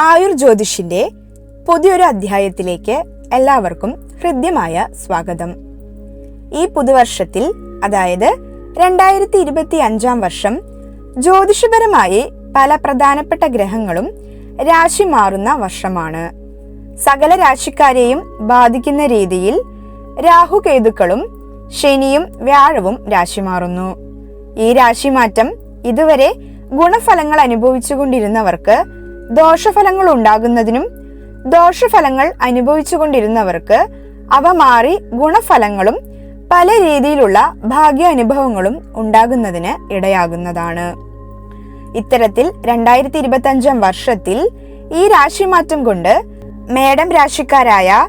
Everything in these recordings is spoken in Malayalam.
ആയുർ ജ്യോതിഷിന്റെ പുതിയൊരു അധ്യായത്തിലേക്ക് എല്ലാവർക്കും ഹൃദ്യമായ സ്വാഗതം. ഈ പുതുവർഷത്തിൽ അതായത് രണ്ടായിരത്തി ഇരുപത്തി അഞ്ചാം വർഷം ജ്യോതിഷപരമായി പല പ്രധാനപ്പെട്ട ഗ്രഹങ്ങളും രാശി മാറുന്ന വർഷമാണ്. സകല രാശിക്കാരെയും ബാധിക്കുന്ന രീതിയിൽ രാഹുകേതുക്കളും ശനിയും വ്യാഴവും രാശി മാറുന്നു. ഈ രാശിമാറ്റം ഇതുവരെ ഗുണഫലങ്ങൾ അനുഭവിച്ചുകൊണ്ടിരുന്നവർക്ക് ദോഷഫലങ്ങൾ ഉണ്ടാകുന്നതിനും ദോഷഫലങ്ങൾ അനുഭവിച്ചുകൊണ്ടിരുന്നവർക്ക് അവ മാറി ഗുണഫലങ്ങളും പല രീതിയിലുള്ള ഭാഗ്യാനുഭവങ്ങളും ഉണ്ടാകുന്നതിന് ഇടയാകുന്നതാണ്. ഇത്തരത്തിൽ രണ്ടായിരത്തി ഇരുപത്തി അഞ്ചാം വർഷത്തിൽ ഈ രാശിമാറ്റം കൊണ്ട് മേഡം രാശിക്കാരായ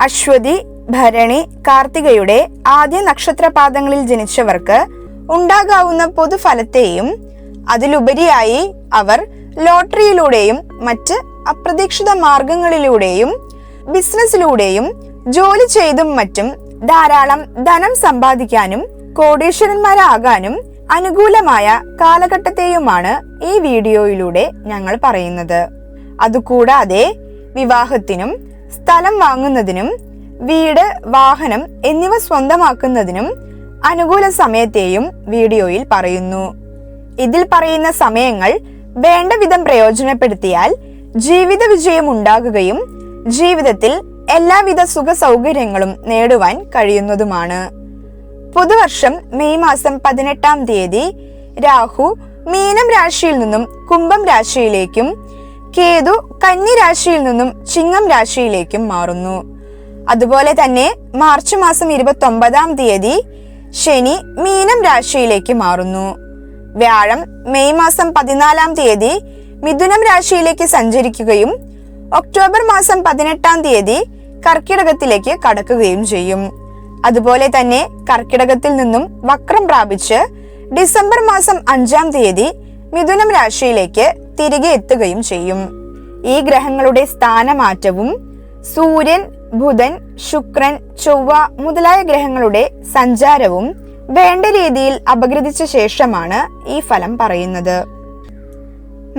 അശ്വതി ഭരണി കാർത്തികയുടെ ആദ്യ നക്ഷത്രപാദങ്ങളിൽ ജനിച്ചവർക്ക് ഉണ്ടാകാവുന്ന പൊതുഫലത്തെയും അതിലുപരിയായി അവർ ലോട്ടറിയിലൂടെയും മറ്റ് അപ്രതീക്ഷിത മാർഗങ്ങളിലൂടെയും ബിസിനസ്സിലൂടെയും ജോലി ചെയ്തും മറ്റും ധാരാളം ധനം സമ്പാദിക്കാനും കോടീശ്വരന്മാരാകാനും അനുകൂലമായ കാലഘട്ടത്തെയുമാണ് ഈ വീഡിയോയിലൂടെ ഞങ്ങൾ പറയുന്നത്. അതുകൂടാതെ വിവാഹത്തിനും സ്ഥലം വാങ്ങുന്നതിനും വീട് വാഹനം എന്നിവ സ്വന്തമാക്കുന്നതിനും അനുകൂല സമയത്തെയും വീഡിയോയിൽ പറയുന്നു. ഇതിൽ പറയുന്ന സമയങ്ങൾ വേണ്ട വിധം പ്രയോജനപ്പെടുത്തിയാൽ ജീവിത വിജയം ഉണ്ടാകുകയും ജീവിതത്തിൽ എല്ലാവിധ സുഖ സൗകര്യങ്ങളും നേടുവാൻ കഴിയുന്നതുമാണ്. പുതുവർഷം മെയ് മാസം പതിനെട്ടാം തീയതി രാഹു മീനം രാശിയിൽ നിന്നും കുംഭം രാശിയിലേക്കും കേതു കന്നി രാശിയിൽ നിന്നും ചിങ്ങം രാശിയിലേക്കും മാറുന്നു. അതുപോലെ തന്നെ മാർച്ച് മാസം ഇരുപത്തി ഒമ്പതാം തീയതി ശനി മീനം രാശിയിലേക്ക് മാറുന്നു. വ്യാഴം മെയ് മാസം പതിനാലാം തീയതി മിഥുനം രാശിയിലേക്ക് സഞ്ചരിക്കുകയും ഒക്ടോബർ മാസം പതിനെട്ടാം തീയതി കർക്കിടകത്തിലേക്ക് കടക്കുകയും ചെയ്യും. അതുപോലെ തന്നെ കർക്കിടകത്തിൽ നിന്നും വക്രം പ്രാപിച്ച് ഡിസംബർ മാസം അഞ്ചാം തീയതി മിഥുനം രാശിയിലേക്ക് തിരികെ എത്തുകയും ചെയ്യും. ഈ ഗ്രഹങ്ങളുടെ സ്ഥാനമാറ്റവും സൂര്യൻ ബുധൻ ശുക്രൻ ചൊവ്വ മുതലായ ഗ്രഹങ്ങളുടെ സഞ്ചാരവും വേണ്ട രീതിയിൽ അപഗ്രഥിച്ച ശേഷമാണ് ഈ ഫലം പറയുന്നത്.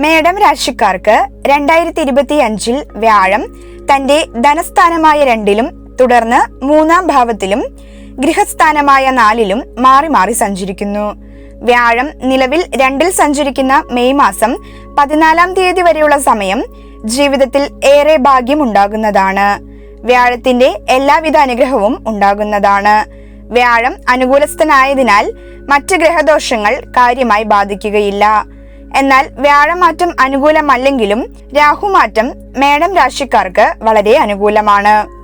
മേടം രാശിക്കാർക്ക് രണ്ടായിരത്തി ഇരുപത്തി അഞ്ചിൽ വ്യാഴം തന്റെ ധനസ്ഥാനമായ രണ്ടിലും തുടർന്ന് മൂന്നാം ഭാവത്തിലും ഗൃഹസ്ഥാനമായ നാലിലും മാറി മാറി സഞ്ചരിക്കുന്നു. വ്യാഴം നിലവിൽ രണ്ടിൽ സഞ്ചരിക്കുന്ന മെയ് മാസം പതിനാലാം തീയതി വരെയുള്ള സമയം ജീവിതത്തിൽ ഏറെ ഭാഗ്യമുണ്ടാകുന്നതാണ് വ്യാഴത്തിന്റെ എല്ലാവിധ അനുഗ്രഹവും ഉണ്ടാകുന്നതാണ്. വ്യാഴം അനുകൂലസ്ഥനായതിനാൽ മറ്റ് ഗ്രഹദോഷങ്ങൾ കാര്യമായി ബാധിക്കുകയില്ല. എന്നാൽ വ്യാഴമാറ്റം അനുകൂലമല്ലെങ്കിലും രാഹുമാറ്റം മേടം രാശിക്കാർക്ക് വളരെ അനുകൂലമാണ്.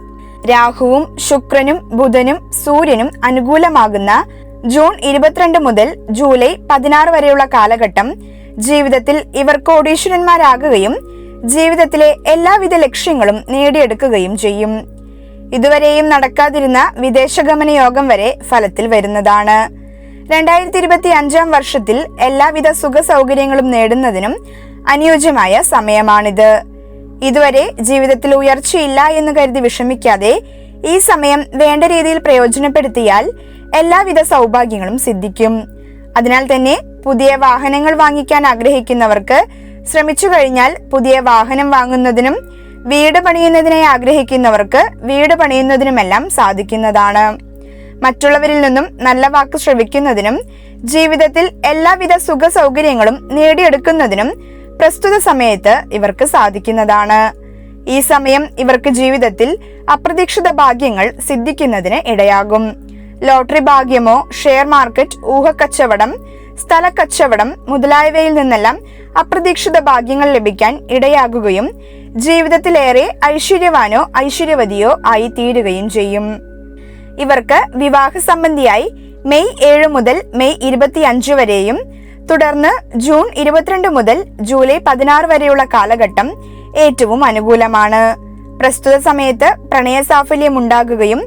രാഹുവും ശുക്രനും ബുധനും സൂര്യനും അനുകൂലമാകുന്ന ജൂൺ ഇരുപത്തിരണ്ട് മുതൽ ജൂലൈ പതിനാറ് വരെയുള്ള കാലഘട്ടം ജീവിതത്തിൽ ഇവർ കോടീശ്വരന്മാരാകുകയും ജീവിതത്തിലെ എല്ലാവിധ ലക്ഷ്യങ്ങളും നേടിയെടുക്കുകയും ചെയ്യും. ഇതുവരെയും നടക്കാതിരുന്ന വിദേശഗമന യോഗം വരെ ഫലത്തിൽ വരുന്നതാണ്. രണ്ടായിരത്തി ഇരുപത്തി അഞ്ചാം വർഷത്തിൽ എല്ലാവിധ സുഖ സൗകര്യങ്ങളും നേടുന്നതിനും അനുയോജ്യമായ സമയമാണിത്. ഇതുവരെ ജീവിതത്തിൽ ഉയർച്ചയില്ല എന്ന് കരുതി വിഷമിക്കാതെ ഈ സമയം വേണ്ട രീതിയിൽ പ്രയോജനപ്പെടുത്തിയാൽ എല്ലാവിധ സൗഭാഗ്യങ്ങളും സിദ്ധിക്കും. അതിനാൽ തന്നെ പുതിയ വാഹനങ്ങൾ വാങ്ങിക്കാൻ ആഗ്രഹിക്കുന്നവർക്ക് ശ്രമിച്ചു കഴിഞ്ഞാൽ പുതിയ വാഹനം വാങ്ങുന്നതിനും വീട് പണിയുന്നതിനെ ആഗ്രഹിക്കുന്നവർക്ക് വീട് പണിയുന്നതിനുമെല്ലാം സാധിക്കുന്നതാണ്. മറ്റുള്ളവരിൽ നിന്നും നല്ല വാക്ക് ശ്രവിക്കുന്നതിനും ജീവിതത്തിൽ എല്ലാവിധ സുഖ സൗകര്യങ്ങളും നേടിയെടുക്കുന്നതിനും പ്രസ്തുത സമയത്ത് ഇവർക്ക് സാധിക്കുന്നതാണ്. ഈ സമയം ഇവർക്ക് ജീവിതത്തിൽ അപ്രതീക്ഷിത ഭാഗ്യങ്ങൾ സിദ്ധിക്കുന്നതിന് ഇടയാകും. ലോട്ടറി ഭാഗ്യമോ ഷെയർ മാർക്കറ്റ് ഊഹക്കച്ചവടം സ്ഥലക്കച്ചവടം മുതലായവയിൽ നിന്നെല്ലാം അപ്രതീക്ഷിത ഭാഗ്യങ്ങൾ ലഭിക്കാൻ ഇടയാകുകയും ജീവിതത്തിലേറെ ഐശ്വര്യവാനോ ഐശ്വര്യവതിയോ ആയി തീരുകയും ചെയ്യും. ഇവർക്ക് വിവാഹ സംബന്ധിയായി മെയ് ഏഴ് മുതൽ മെയ് ഇരുപത്തി അഞ്ച് വരെയും തുടർന്ന് ജൂൺ ഇരുപത്തിരണ്ട് മുതൽ ജൂലൈ പതിനാറ് വരെയുള്ള കാലഘട്ടം ഏറ്റവും അനുകൂലമാണ്. പ്രസ്തുത സമയത്ത് പ്രണയ സാഫല്യം ഉണ്ടാകുകയും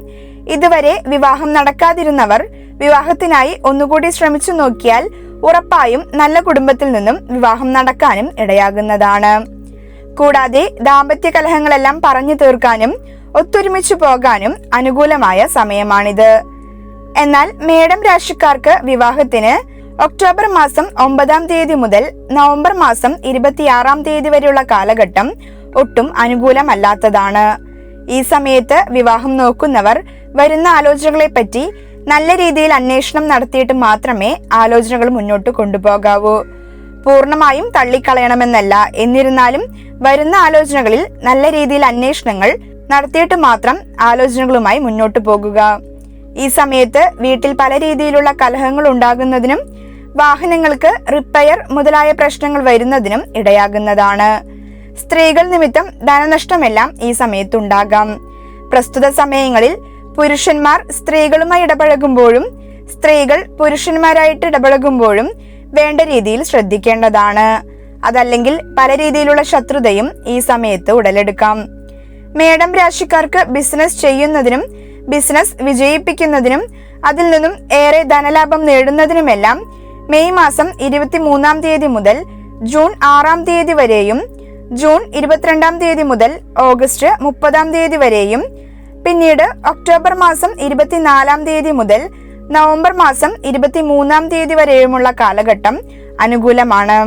ഇതുവരെ വിവാഹം നടക്കാതിരുന്നവർ വിവാഹത്തിനായി ഒന്നുകൂടി ശ്രമിച്ചു നോക്കിയാൽ ഉറപ്പായും നല്ല കുടുംബത്തിൽ നിന്നും വിവാഹം നടക്കാനും ഇടയാകുന്നതാണ്. കൂടാതെ ദാമ്പത്യ കലഹങ്ങളെല്ലാം പറഞ്ഞു തീർക്കാനും ഒത്തൊരുമിച്ചു പോകാനും അനുകൂലമായ സമയമാണിത്. എന്നാൽ മേടം രാശിക്കാർക്ക് വിവാഹത്തിന് ഒക്ടോബർ മാസം ഒമ്പതാം തീയതി മുതൽ നവംബർ മാസം ഇരുപത്തിയാറാം തീയതി വരെയുള്ള കാലഘട്ടം ഒട്ടും അനുകൂലമല്ലാത്തതാണ്. ഈ സമയത്ത് വിവാഹം നോക്കുന്നവർ വരുന്ന ആലോചനകളെ പറ്റി നല്ല രീതിയിൽ അന്വേഷണം നടത്തിയിട്ട് മാത്രമേ ആലോചനകൾ മുന്നോട്ട് കൊണ്ടുപോകാവൂ. പൂർണമായും തള്ളിക്കളയണമെന്നല്ല. എന്നിരുന്നാലും വരുന്ന ആലോചനകളിൽ നല്ല രീതിയിൽ അന്വേഷണങ്ങൾ നടത്തിയിട്ട് മാത്രം ആലോചനകളുമായി മുന്നോട്ട് പോകുക. ഈ സമയത്ത് വീട്ടിൽ പല രീതിയിലുള്ള കലഹങ്ങൾ ഉണ്ടാകുന്നതിനും വാഹനങ്ങൾക്ക് റിപ്പയർ മുതലായ പ്രശ്നങ്ങൾ വരുന്നതിനും ഇടയാകുന്നതാണ്. സ്ത്രീകൾ നിമിത്തം ധനനഷ്ടമെല്ലാം ഈ സമയത്തുണ്ടാകാം. പ്രസ്തുത സമയങ്ങളിൽ പുരുഷന്മാർ സ്ത്രീകളുമായി ഇടപഴകുമ്പോഴും സ്ത്രീകൾ പുരുഷന്മാരായിട്ട് ഇടപഴകുമ്പോഴും വേണ്ട രീതിയിൽ ശ്രദ്ധിക്കേണ്ടതാണ്. അതല്ലെങ്കിൽ പല രീതിയിലുള്ള ശത്രുതയും ഈ സമയത്ത് ഉടലെടുക്കാം. മേഡം രാശിക്കാർക്ക് ബിസിനസ് ചെയ്യുന്നതിനും ബിസിനസ് വിജയിപ്പിക്കുന്നതിനും അതിൽ നിന്നും ഏറെ ധനലാഭം നേടുന്നതിനുമെല്ലാം മെയ് മാസം ഇരുപത്തിമൂന്നാം തീയതി മുതൽ ജൂൺ ആറാം തീയതി വരെയും ജൂൺ ഇരുപത്തിരണ്ടാം തീയതി മുതൽ ഓഗസ്റ്റ് മുപ്പതാം തീയതി വരെയും പിന്നീട് ഒക്ടോബർ മാസം ഇരുപത്തിനാലാം തീയതി മുതൽ നവംബർ മാസം ഇരുപത്തിമൂന്നാം തീയതി വരെയുമുള്ള കാലഘട്ടം അനുകൂലമാണ്.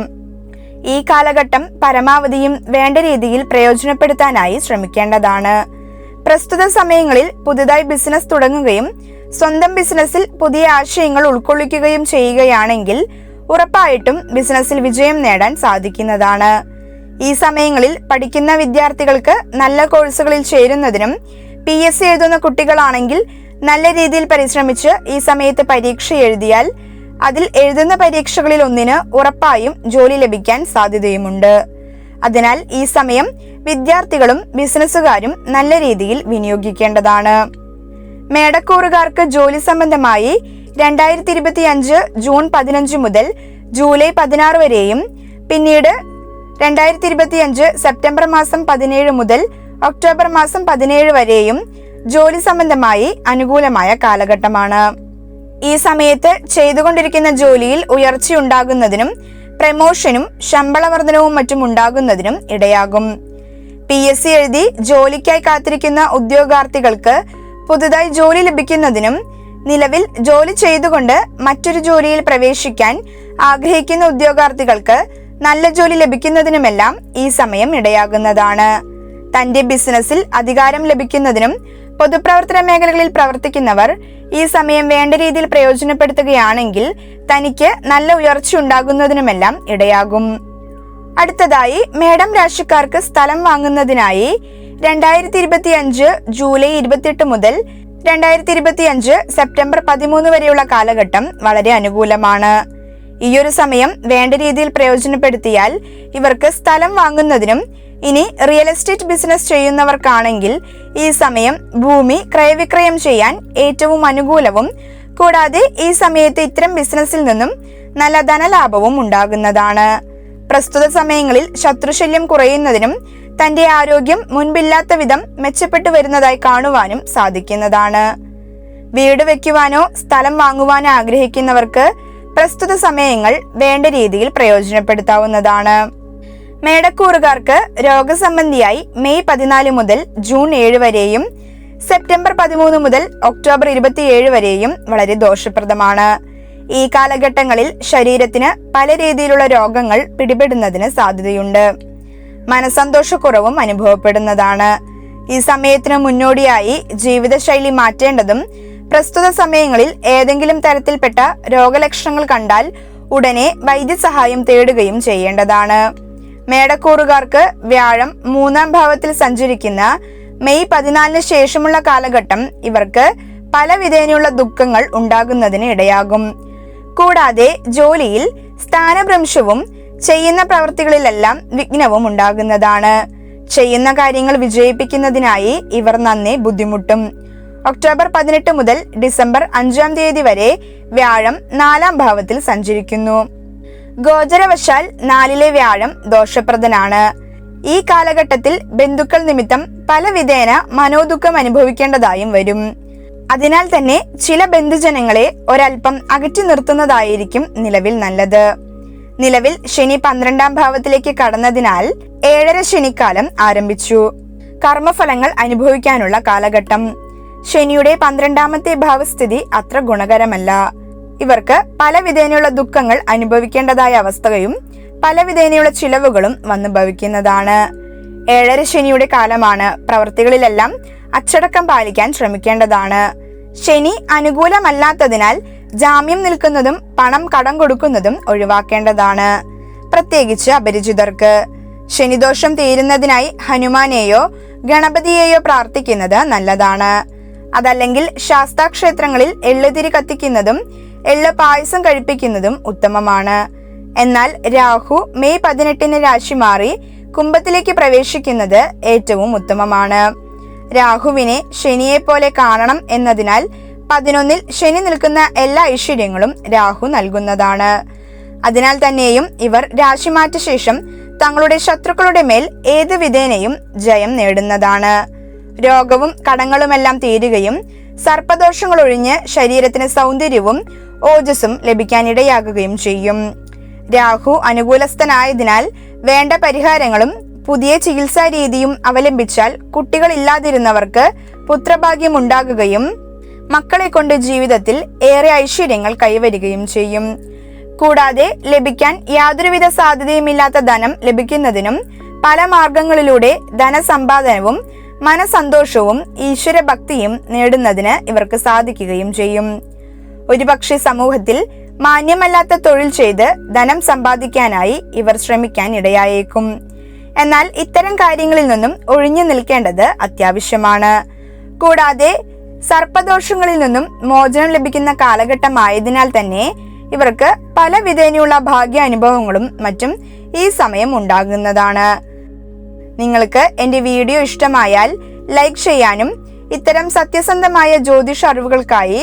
ഈ കാലഘട്ടം പരമാവധിയും വേണ്ട രീതിയിൽ പ്രയോജനപ്പെടുത്താനായി ശ്രമിക്കേണ്ടതാണ്. പ്രസ്തുത സമയങ്ങളിൽ പുതുതായി ബിസിനസ് തുടങ്ങുകയും സ്വന്തം ബിസിനസ്സിൽ പുതിയ ആശയങ്ങൾ ഉൾക്കൊള്ളിക്കുകയും ചെയ്യുകയാണെങ്കിൽ ഉറപ്പായിട്ടും ബിസിനസ്സിൽ വിജയം നേടാൻ സാധിക്കുന്നതാണ്. ഈ സമയങ്ങളിൽ പഠിക്കുന്ന വിദ്യാർത്ഥികൾക്ക് നല്ല കോഴ്സുകളിൽ ചേരുന്നതിനും പി എസ് സി എഴുതുന്ന കുട്ടികളാണെങ്കിൽ നല്ല രീതിയിൽ പരിശ്രമിച്ച് ഈ സമയത്ത് പരീക്ഷ എഴുതിയാൽ അതിൽ എഴുതുന്ന പരീക്ഷകളിൽ ഒന്നിന് ഉറപ്പായും ജോലി ലഭിക്കാൻ സാധ്യതയുമുണ്ട്. അതിനാൽ ഈ സമയം വിദ്യാർത്ഥികളും ബിസിനസ്സുകാരും നല്ല രീതിയിൽ വിനിയോഗിക്കേണ്ടതാണ്. മേടക്കൂറുകാർക്ക് ജോലി സംബന്ധമായി രണ്ടായിരത്തി ഇരുപത്തി അഞ്ച് ജൂൺ പതിനഞ്ച് മുതൽ ജൂലൈ പതിനാറ് വരെയും പിന്നീട് രണ്ടായിരത്തി ഇരുപത്തി അഞ്ച് സെപ്റ്റംബർ മാസം പതിനേഴ് മുതൽ ഒക്ടോബർ മാസം പതിനേഴ് വരെയും ജോലി സംബന്ധമായി അനുകൂലമായ കാലഘട്ടമാണ്. ഈ സമയത്ത് ചെയ്തുകൊണ്ടിരിക്കുന്ന ജോലിയിൽ ഉയർച്ചയുണ്ടാകുന്നതിനും പ്രമോഷനും ശമ്പള വർധനവും മറ്റും ഉണ്ടാകുന്നതിനും ഇടയാകും. പി എസ് സി എഴുതി ജോലിക്കായി കാത്തിരിക്കുന്ന ഉദ്യോഗാർത്ഥികൾക്ക് പുതുതായി ജോലി ലഭിക്കുന്നതിനും നിലവിൽ ജോലി ചെയ്തുകൊണ്ട് മറ്റൊരു ജോലിയിൽ പ്രവേശിക്കാൻ ആഗ്രഹിക്കുന്ന ഉദ്യോഗാർത്ഥികൾക്ക് നല്ല ജോലി ലഭിക്കുന്നതിനുമെല്ലാം ഈ സമയം ഇടയാകുന്നതാണ്. തന്റെ ബിസിനസ്സിൽ അധികാരം ലഭിക്കുന്നതിനും പൊതുപ്രവർത്തന മേഖലകളിൽ പ്രവർത്തിക്കുന്നവർ ഈ സമയം വേണ്ട രീതിയിൽ പ്രയോജനപ്പെടുത്തുകയാണെങ്കിൽ തനിക്ക് നല്ല ഉയർച്ച ഉണ്ടാകുന്നതിനുമെല്ലാം ഇടയാകും. അടുത്തതായി മേഡം രാശിക്കാർക്ക് സ്ഥലം വാങ്ങുന്നതിനായി രണ്ടായിരത്തി ഇരുപത്തി അഞ്ച് ജൂലൈ ഇരുപത്തിയെട്ട് മുതൽ രണ്ടായിരത്തി ഇരുപത്തി അഞ്ച് സെപ്റ്റംബർ പതിമൂന്ന് വരെയുള്ള കാലഘട്ടം വളരെ അനുകൂലമാണ്. ഈയൊരു സമയം വേണ്ട രീതിയിൽ പ്രയോജനപ്പെടുത്തിയാൽ ഇവർക്ക് സ്ഥലം വാങ്ങുന്നതിനും ഇനി റിയൽ എസ്റ്റേറ്റ് ബിസിനസ് ചെയ്യുന്നവർക്കാണെങ്കിൽ ഈ സമയം ഭൂമി ക്രയവിക്രയം ചെയ്യാൻ ഏറ്റവും അനുകൂലവും കൂടാതെ ഈ സമയത്ത് ഇത്തരം ബിസിനസ്സിൽ നിന്നും നല്ല ധനലാഭവും ഉണ്ടാകുന്നതാണ്. പ്രസ്തുത സമയങ്ങളിൽ ശത്രുശല്യം കുറയുന്നതിനും തന്റെ ആരോഗ്യം മുൻപില്ലാത്ത വിധം മെച്ചപ്പെട്ടു വരുന്നതായി കാണുവാനും സാധിക്കുന്നതാണ്. വീട് വെക്കുവാനോ സ്ഥലം വാങ്ങുവാനോ ആഗ്രഹിക്കുന്നവർക്ക് പ്രസ്തുത സമയങ്ങൾ വേണ്ട രീതിയിൽ പ്രയോജനപ്പെടുത്താവുന്നതാണ്. മേടക്കൂറുകാർക്ക് രോഗസംബന്ധിയായി മെയ് പതിനാല് മുതൽ ജൂൺ ഏഴ് വരെയും സെപ്റ്റംബർ പതിമൂന്ന് മുതൽ ഒക്ടോബർ ഇരുപത്തിയേഴ് വരെയും വളരെ ദോഷപ്രദമാണ്. ഈ കാലഘട്ടങ്ങളിൽ ശരീരത്തിന് പല രീതിയിലുള്ള രോഗങ്ങൾ പിടിപെടുന്നതിന് സാധ്യതയുണ്ട്. മനസന്തോഷക്കുറവും അനുഭവപ്പെടുന്നതാണ്. ഈ സമയത്തിന് മുന്നോടിയായി ജീവിതശൈലി മാറ്റേണ്ടതും പ്രസ്തുത സമയങ്ങളിൽ ഏതെങ്കിലും തരത്തിൽപ്പെട്ട രോഗലക്ഷണങ്ങൾ കണ്ടാൽ ഉടനെ വൈദ്യസഹായം തേടുകയും ചെയ്യേണ്ടതാണ്. മേടക്കൂറുകാർക്ക് വ്യാഴം മൂന്നാം ഭാവത്തിൽ സഞ്ചരിക്കുന്ന മെയ് പതിനാലിന് ശേഷമുള്ള കാലഘട്ടം ഇവർക്ക് പല വിധേനയുള്ള ദുഃഖങ്ങൾ ഉണ്ടാകുന്നതിന് ഇടയാകും. കൂടാതെ ജോലിയിൽ സ്ഥാനഭ്രംശവും ചെയ്യുന്ന പ്രവൃത്തികളിലെല്ലാം വിഘ്നവും ഉണ്ടാകുന്നതാണ്. ചെയ്യുന്ന കാര്യങ്ങൾ വിജയിപ്പിക്കുന്നതിനായി ഇവർ നന്നെ ബുദ്ധിമുട്ടും. ഒക്ടോബർ പതിനെട്ട് മുതൽ ഡിസംബർ അഞ്ചാം തീയതി വരെ വ്യാഴം നാലാം ഭാവത്തിൽ സഞ്ചരിക്കുന്നു. ഗോചരവശാൽ നാലിലെ വ്യാഴം ദോഷപ്രദനാണ്. ഈ കാലഘട്ടത്തിൽ ബന്ധുക്കൾ നിമിത്തം പല വിധേന മനോദുഃഖം അനുഭവിക്കേണ്ടതായും വരും. അതിനാൽ തന്നെ ചില ബന്ധുജനങ്ങളെ ഒരൽപ്പം അകറ്റി നിർത്തുന്നതായിരിക്കും നിലവിൽ നല്ലത്. നിലവിൽ ശനി പന്ത്രണ്ടാം ഭാവത്തിലേക്ക് കടന്നതിനാൽ ഏഴര ശനിക്കാലം ആരംഭിച്ചു. കർമ്മഫലങ്ങൾ അനുഭവിക്കാനുള്ള കാലഘട്ടം. ശനിയുടെ പന്ത്രണ്ടാമത്തെ ഭാവസ്ഥിതി അത്ര ഗുണകരമല്ല. ഇവർക്ക് പല വിധേനയുള്ള ദുഃഖങ്ങൾ അനുഭവിക്കേണ്ടതായ അവസ്ഥയും പല വിധേനയുള്ള ചിലവുകളും വന്നു ഭവിക്കുന്നതാണ്. ഏഴര ശനിയുടെ കാലമാണ്. പ്രവൃത്തികളിലെല്ലാം അച്ചടക്കം പാലിക്കാൻ ശ്രമിക്കേണ്ടതാണ്. ശനി അനുകൂലമല്ലാത്തതിനാൽ ജാമ്യം നിൽക്കുന്നതും പണം കടം കൊടുക്കുന്നതും ഒഴിവാക്കേണ്ടതാണ്. പ്രത്യേകിച്ച് അപരിചിതർക്ക്. ശനിദോഷം തീരുന്നതിനായി ഹനുമാനെയോ ഗണപതിയെയോ പ്രാർത്ഥിക്കുന്നത് നല്ലതാണ്. അതല്ലെങ്കിൽ ശാസ്താക്ഷേത്രങ്ങളിൽ എള്ളുതിരി കത്തിക്കുന്നതും എള്ള് പായസം കഴിപ്പിക്കുന്നതും ഉത്തമമാണ്. എന്നാൽ രാഹു മെയ് പതിനെട്ടിന് രാശി മാറി കുംഭത്തിലേക്ക് പ്രവേശിക്കുന്നത് ഏറ്റവും ഉത്തമമാണ്. രാഹുവിനെ ശനിയെ പോലെ കാണണം എന്നതിനാൽ പതിനൊന്നിൽ ശനി നിൽക്കുന്ന എല്ലാ ഐശ്വര്യങ്ങളും രാഹു നൽകുന്നതാണ്. അതിനാൽ തന്നെയും ഇവർ രാശിമാറ്റ ശേഷം തങ്ങളുടെ ശത്രുക്കളുടെ മേൽ ഏത് വിധേനയും ജയം നേടുന്നതാണ്. രോഗവും കടങ്ങളുമെല്ലാം തീരുകയും സർപ്പദോഷങ്ങളൊഴിഞ്ഞ് ശരീരത്തിന് സൗന്ദര്യവും ഓജസ്സും ലഭിക്കാനിടയാകുകയും ചെയ്യും. രാഹു അനുകൂലസ്ഥനായതിനാൽ വേണ്ട പരിഹാരങ്ങളും പുതിയ ചികിത്സാ രീതിയും അവലംബിച്ചാൽ കുട്ടികളില്ലാതിരുന്നവർക്ക് പുത്രഭാഗ്യം ഉണ്ടാകുകയും മക്കളെ കൊണ്ട് ജീവിതത്തിൽ ഏറെ ഐശ്വര്യങ്ങൾ കൈവരികയും ചെയ്യും. കൂടാതെ ലഭിക്കാൻ യാതൊരുവിധ സാധ്യതയുമില്ലാത്ത ധനം ലഭിക്കുന്നതിനും പല മാർഗങ്ങളിലൂടെ ധനസമ്പാദനവും മനസന്തോഷവും ഈശ്വരഭക്തിയും നേടുന്നതിന് ഇവർക്ക് സാധിക്കുകയും ചെയ്യും. ഒരുപക്ഷെ സമൂഹത്തിൽ മാന്യമല്ലാത്ത തൊഴിൽ ചെയ്ത് ധനം സമ്പാദിക്കാനായി ഇവർ ശ്രമിക്കാൻ ഇടയായേക്കും എന്നാൽ ഇത്തരം കാര്യങ്ങളിൽ നിന്നും ഒഴിഞ്ഞു നിൽക്കേണ്ടത് അത്യാവശ്യമാണ്. കൂടാതെ സർപ്പദോഷങ്ങളിൽ നിന്നും മോചനം ലഭിക്കുന്ന കാലഘട്ടമായതിനാൽ തന്നെ ഇവർക്ക് പല വിധേനയുള്ള ഭാഗ്യ അനുഭവങ്ങളും മറ്റും ഈ സമയം ഉണ്ടാകുന്നതാണ്. നിങ്ങൾക്ക് എന്റെ വീഡിയോ ഇഷ്ടമായാൽ ലൈക്ക് ചെയ്യാനും ഇത്തരം സത്യസന്ധമായ ജ്യോതിഷ അറിവുകൾക്കായി